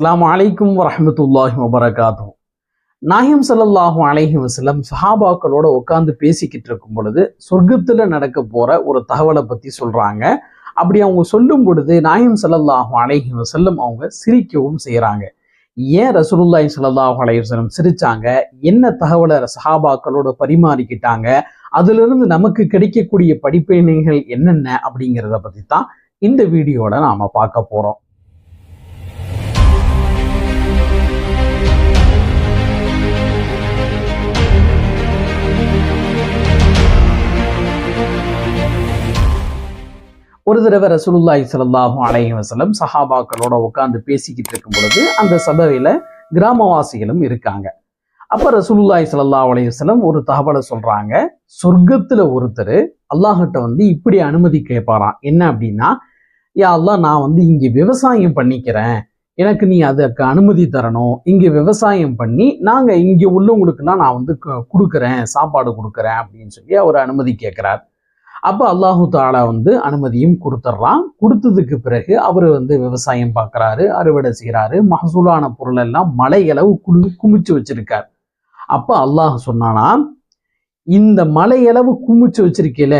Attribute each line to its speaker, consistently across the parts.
Speaker 1: அஸ்லாம் வலைக்கும் வரமத்துல்லாஹி வபரகாத்தும் நாயம் சல்லாஹூ அலஹி வசலம் சஹாபாக்களோட உட்காந்து பேசிக்கிட்டு இருக்கும் பொழுது சொர்க்கத்தில் நடக்க போற ஒரு தகவலை பத்தி சொல்றாங்க. அப்படி அவங்க சொல்லும் பொழுது நாயம் சல்லாஹூ அலஹி வசல்லம் அவங்க சிரிக்கவும் செய்கிறாங்க ஏன் ரசூலுல்லாஹி சல்லாஹூ அலஹி வசலம் சிரிச்சாங்க? என்ன தகவலை சஹாபாக்களோட பரிமாறிக்கிட்டாங்க? அதிலிருந்து நமக்கு கிடைக்கக்கூடிய படிப்பினைகள் என்னென்ன அப்படிங்கிறத பத்தி தான் இந்த வீடியோவில் நாம பார்க்க போறோம். ஒரு தடவை ரசூலுல்லாய் ஸல்லல்லாஹு அலைஹி வசலம் சஹாபாக்களோட உட்கார்ந்து பேசிக்கிட்டு இருக்கும் பொழுது அந்த சபையில கிராமவாசிகளும் இருக்காங்க. அப்ப ரசூலுல்லாய் ஸல்லல்லாஹு அலைஹி வஸல்லம் ஒரு தகவலை சொல்றாங்க. சொர்க்கத்துல ஒருத்தர் அல்லாஹிட்ட வந்து இப்படி அனுமதி கேட்பாராம். என்ன அப்படின்னா யா அல்லா நான் வந்து இங்க விவசாயம் பண்ணிக்கிறேன். எனக்கு நீ அதுக்கு அனுமதி தரணும். இங்க விவசாயம் பண்ணி நாங்க இங்க உள்ளவங்களுக்குலாம் நான் வந்து கொடுக்குறேன். சாப்பாடு கொடுக்குறேன். அப்படின்னு சொல்லி அவர் அனுமதி கேட்கிறார். அப்போ அல்லாஹு தாலா வந்து அனுமதியும் கொடுத்துட்றான் கொடுத்ததுக்கு பிறகு அவர் வந்து விவசாயம் பார்க்கறாரு அறுவடை செய்கிறாரு மகசூலான பொருள் எல்லாம் மலையளவு குளி குமிச்சு வச்சிருக்கார். அப்ப அல்லாஹ் சொன்னானா இந்த மலையளவு குமிச்சு வச்சிருக்கல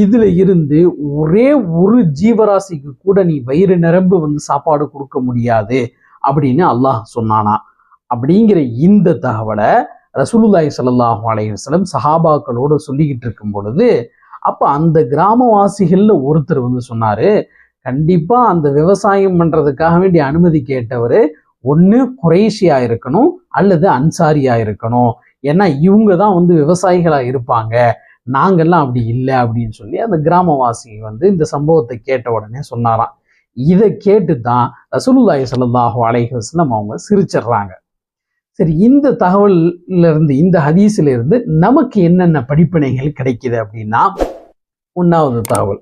Speaker 1: இதுல இருந்து ஒரே ஒரு ஜீவராசிக்கு கூட நீ வயிறு நிரம்பு வந்து சாப்பாடு கொடுக்க முடியாது அப்படின்னு அல்லாஹ் சொன்னானா. அப்படிங்கிற இந்த தகவலை ரசூலுல்லாய் ஸல்லல்லாஹு அலையம் வஸல்லம் சஹாபாக்களோடு சொல்லிக்கிட்டு இருக்கும் பொழுது அப்போ அந்த கிராமவாசிகள்ல ஒருத்தர் வந்து சொன்னாரு கண்டிப்பா அந்த விவசாயம் பண்றதுக்காக வேண்டிய அனுமதி கேட்டவர் ஒண்ணு குறைசியா இருக்கணும் அல்லது அன்சாரியா இருக்கணும். ஏன்னா இவங்க தான் வந்து விவசாயிகளா இருப்பாங்க. நாங்கெல்லாம் அப்படி இல்லை அப்படின்னு சொல்லி அந்த கிராமவாசி வந்து இந்த சம்பவத்தை கேட்ட உடனே சொன்னாராம். இதை கேட்டு தான் ரசூலுல்லாஹி ஸல்லல்லாஹு அலைஹி வஸல்லம் அவங்க சிரிச்சிடுறாங்க. சரி இந்த தகவல்ல இருந்து இந்த ஹதீஸ்ல இருந்து நமக்கு என்னென்ன படிப்பினைகள் கிடைக்குது அப்படின்னா ஒன்றாவது தகவல்.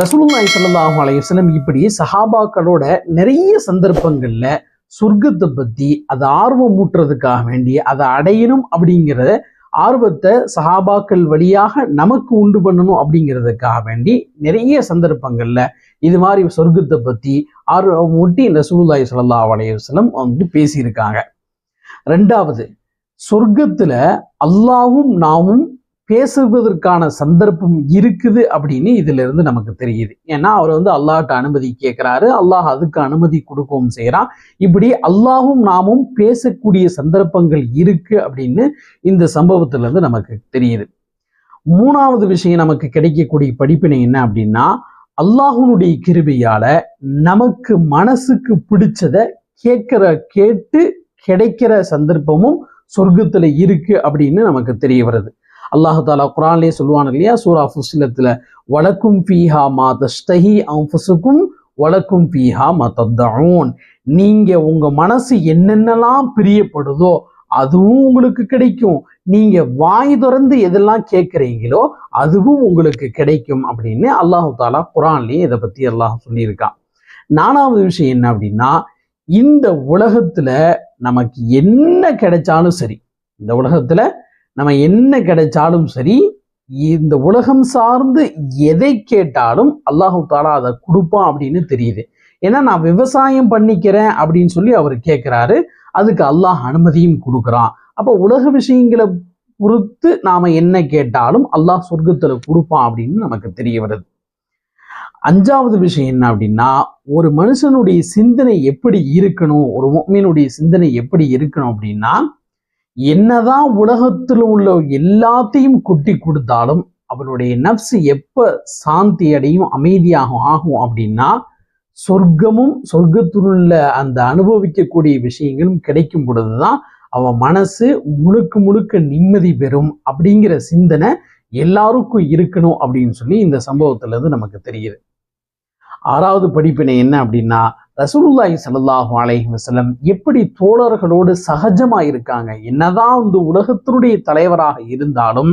Speaker 1: ரசூலுல்லாஹி ஸல்லல்லாஹு அலைஹி வஸல்லம் இப்படி சஹாபாக்களோட நிறைய சந்தர்ப்பங்கள்ல சொர்க்கத்தை பத்தி அதை ஆர்வம் ஊட்டுறதுக்காக வேண்டி அதை அடையணும் அப்படிங்கிற ஆர்வத்தை சஹாபாக்கள் வழியாக நமக்கு உண்டு பண்ணணும் அப்படிங்கிறதுக்காக வேண்டி நிறைய சந்தர்ப்பங்கள்ல இது மாதிரி சொர்க்கத்தை பத்தி ஆர்வம் ஊட்டி ரசூலுல்லாஹி சல்லா அலைஹி வஸல்லம் வந்து பேசியிருக்காங்க. ரெண்டாவது சொர்க்கத்துல அல்லாவும் நாமும் பேசுவதற்கான சந்தர்ப்பம் இருக்குது அப்படின்னு இதுல இருந்து நமக்கு தெரியுது. ஏன்னா அவர் வந்து அல்லாஹ்ட்ட அனுமதி கேட்கிறாரு. அல்லாஹ் அதுக்கு அனுமதி கொடுக்கவும் செய்கிறான். இப்படி அல்லாஹும் நாமும் பேசக்கூடிய சந்தர்ப்பங்கள் இருக்கு அப்படின்னு இந்த சம்பவத்துல இருந்து நமக்கு தெரியுது. மூணாவது விஷயம் நமக்கு கிடைக்கக்கூடிய படிப்பினை என்ன அப்படின்னா அல்லாஹனுடைய கிருபையால நமக்கு மனசுக்கு பிடிச்சத கேட்கிற கேட்டு கிடைக்கிற சந்தர்ப்பமும் சொர்க்கத்துல இருக்கு அப்படின்னு நமக்கு தெரிய வருது. அல்லாஹு தாலா குரான்லேயே சொல்லுவான் இல்லையா? சூரா ஃபுஸ்லத்துல வழக்கும் ஃபீஹா மா தஸ்தஹி அன்ஃபுசுக்கும் வழக்கும் ஃபீஹா மா தத்தஊன். நீங்கள் உங்கள் மனசு என்னென்னலாம் பிரியப்படுதோ அதுவும் உங்களுக்கு கிடைக்கும். நீங்க வாய் திறந்து எதெல்லாம் கேட்குறீங்களோ அதுவும் உங்களுக்கு கிடைக்கும் அப்படின்னு அல்லாஹு தாலா குரான்லேயும் இதை பத்தி அல்லாஹ் சொல்லியிருக்கான். நாலாவது விஷயம் என்ன அப்படின்னா இந்த உலகத்துல நமக்கு என்ன கிடைச்சாலும் சரி இந்த உலகத்துல நம்ம என்ன கிடைச்சாலும் சரி இந்த உலகம் சார்ந்து எதை கேட்டாலும் அல்லாஹு தாலா அதை கொடுப்பான் அப்படின்னு தெரியுது. ஏன்னா நான் விவசாயம் பண்ணிக்கிறேன் அப்படின்னு சொல்லி அவர் கேட்குறாரு அதுக்கு அல்லாஹ் அனுமதியும் கொடுக்குறான். அப்போ உலக விஷயங்களை பொறுத்து நாம் என்ன கேட்டாலும் அல்லாஹ் சொர்க்கத்தில் கொடுப்பான் அப்படின்னு நமக்கு தெரிய வருது. அஞ்சாவது விஷயம் என்ன அப்படின்னா ஒரு மனுஷனுடைய சிந்தனை எப்படி இருக்கணும் ஒரு உண்மையினுடைய சிந்தனை எப்படி இருக்கணும் அப்படின்னா என்னதான் உலகத்தில் உள்ள எல்லாத்தையும் கொட்டி கொடுத்தாலும் அவனுடைய நப்சு எப்ப சாந்தி அடையும் அமைதியாகும் ஆகும் அப்படின்னா சொர்க்கமும் சொர்க்கத்தில் உள்ள அந்த அனுபவிக்கக்கூடிய விஷயங்களும் கிடைக்கும் பொழுதுதான் அவன் மனசு முழுக்க முழுக்க நிம்மதி பெறும் அப்படிங்கிற சிந்தனை எல்லாருக்கும் இருக்கணும் அப்படின்னு சொல்லி இந்த சம்பவத்துல இருந்து நமக்கு தெரியுது. ஆறாவது படிப்பினை என்ன அப்படின்னா ரசூலுல்லாஹி சல்லாஹூ அலஹி வசலம் எப்படி தோழர்களோடு சகஜமாக இருக்காங்க என்னதான் வந்து உலகத்தினுடைய தலைவராக இருந்தாலும்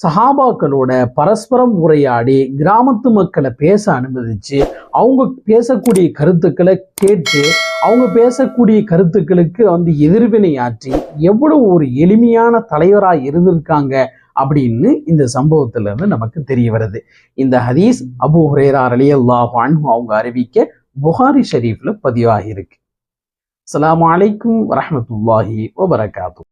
Speaker 1: சஹாபாக்களோட பரஸ்பரம் உரையாடி கிராமத்து மக்களை பேச அனுமதிச்சு அவங்க பேசக்கூடிய கருத்துக்களை கேட்டு அவங்க பேசக்கூடிய கருத்துக்களுக்கு வந்து எதிர்வினையாற்றி எவ்வளவு ஒரு எளிமையான தலைவராக இருந்திருக்காங்க அப்படின்னு இந்த சம்பவத்துல இருந்து நமக்கு தெரிய வருது. இந்த ஹதீஸ் அபு ஹுரேரா ரலியல்லாஹு அன்ஹு அவங்க அறிவிக்க புகாரி ஷரீஃப்ல பதிவாகி இருக்கு அஸ்ஸலாமு அலைக்கும் வரஹ்மத்துல்லாஹி வபரகாத்து.